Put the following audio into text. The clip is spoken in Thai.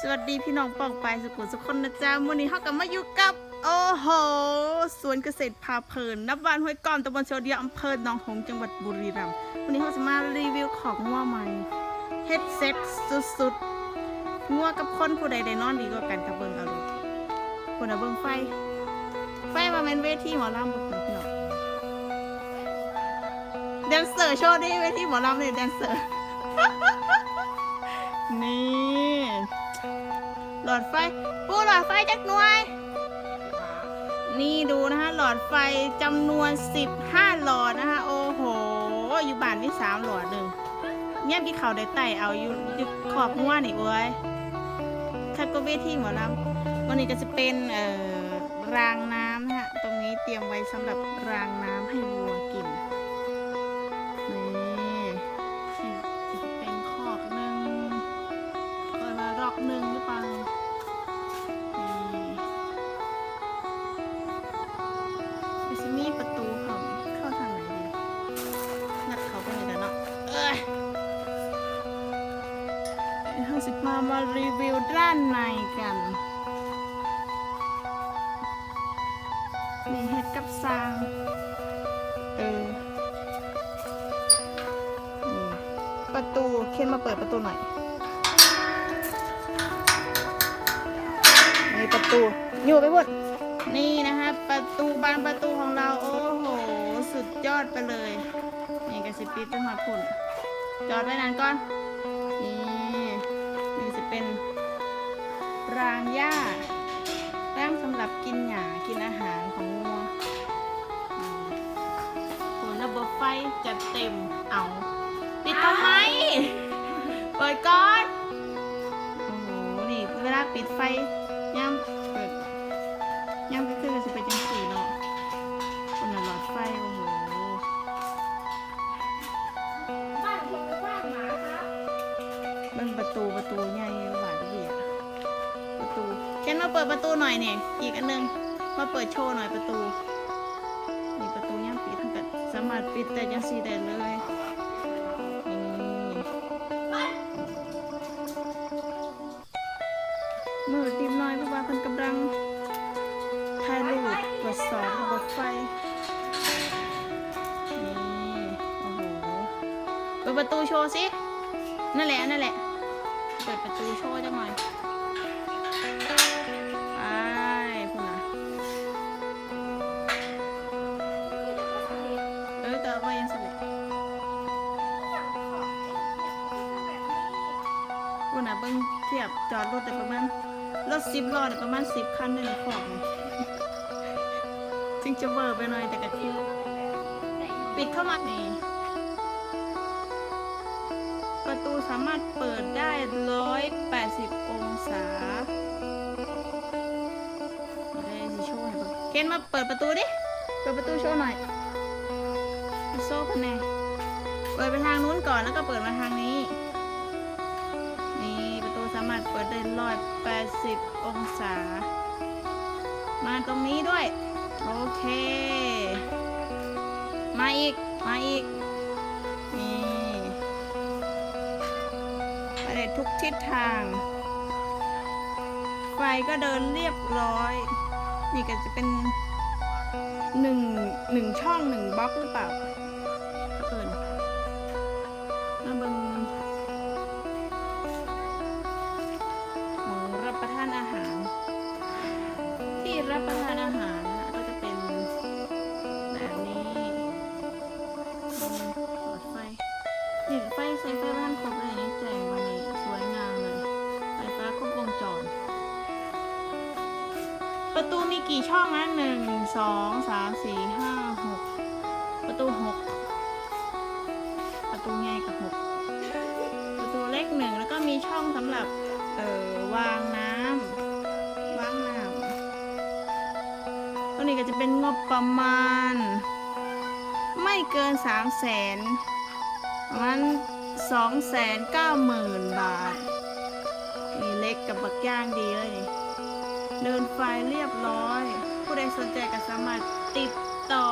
สวัสดีพี่น้องปองไปสุขุสุขคนนะจ๊ะวันนี้เขากลับมาอยู่กับ โอ้โหสวนเกษตรพาเพลินนับบ้านห้วยก้อนตำบลโชเดียอำเภอหนองหงส์จังหวัดบุรีรัมย์วันนี้เขาจะมารีวิวของงัวใหม่เฮ็ดเซ็ตสุดๆงัวกับคนผู้ใดได้นอนดีกว่ากันกับเบิ่งเอาดูคนเอาเบิ่งไฟ ไฟมาเป็นเวทีหมอลำบอกพี่น้องแดนเซอร์โชว์ดิเวทีหมอลำเลยแดนเซอร์ ลอดไฟปูหลอดไฟจักหน่วย นี่ดูนะคะ หลอดไฟจำนวน 15 หลอดนะคะ โอ้โห อยู่บ้านมีสามหลอดหนึ่งเงียบกี่เขาได้ไต่เอาอยู่อยู่ขอบง่วนอีกเว้ยคัดก็เวทีหมอลำวันนี้ก็จะเป็นเอ่อรางน้ำนะฮะ ตรงนี้เตรียมไว้สำหรับรางน้ำให้วัวกิน เดี๋ยวเราสิมามารีวิวด้านในกัน นี่เห็ดกับซางเออนี่ประตูเคนมาเปิดประตูหน่อยนี่ประตูอยู่ไปหมดนี่นะคะประตูบานประตูของเราโอ้โห สุดยอดไปเลย นี่กระสิปิดเป็นหอดผุนจอดไว้นานก่อนนี่ เป็นรางหญ้าร่างสำหรับกินหญ้ากินอาหารของงัวอืมผลระบบไฟจะเต็มเอาปิดทำไมเปิดก่อนโอ้โหนี่เวลาปิดไฟย่ำ เบิ่งประตูประตูใหญ่หวานเบียประตูเช่นมาเปิดประตูหน่อยเนี่ยอีกอันนึงมาเปิดโชว์หน่อยประตูนี่ประตูย่ำปิดทั้งกันสามารถปิดแต่ยังสีได้เลยนี่มือติมน้อยเพราะว่าเพิ่นกำลังถ่ายรูปตรวจสอบระบบไฟนี่โอ้โหเปิดประตูโชว์สิ นั่นแหละนั่นแหละ เปิดประตูโชว์จังหน่อยไปพุ่นนะเออแต่ว่ายังสำเร็จพุ่นนะเบิ่งเทียบจอดรถได้ประมาณรถสิบล้อได้ประมาณสิบคันเลยในขอบเลยจึงจะเบอร์ไปหน่อยแต่ก็คือปิดเข้ามานี่ ประตูสามารถเปิดได้ 180 องศาได้สิโชว์ให้เบิ่งเคนมาเปิดประตูดิ เปิดประตูโชว์หน่อยโซ่พันแน่เปิดไปทางนู้นก่อนแล้วก็เปิดมาทางนี้ นี่ประตูสามารถเปิดได้ 180 องศา มาตรงนี้ด้วย โอเค มาอีก มาอีก นี่ ไปได้ทุกทิศทาง ไฟก็เดินเรียบร้อย นี่ก็จะเป็นหนึ่งหนึ่งช่องหนึ่งบล็อกหรือเปล่าเอินมาเบิงหมูรับประทานอาหาร ที่รับประทานอาหารนะก็จะเป็นแบบนี้หลอดไฟนี่ไฟใช้ไฟบ้านครบเลยนี่แจงวันนี้สว ประตูมีกี่ช่องนะหนึ่งสองสามสี่ห้าหกประตูหกประตูใหญ่กับหกประตูเล็กหนึ่งแล้วก็มีช่องสำหรับเอ่อวางน้ำวางน้ำตัวนี้ก็จะเป็นงบประมาณ ไม่เกินสามแสนประมาณสองแสนเก้าหมื่นบาทนี่เล็กกับบักย่างดีเลยนี่ เดินไฟเรียบร้อย ผู้ใดสนใจก็สามารถติดต่อ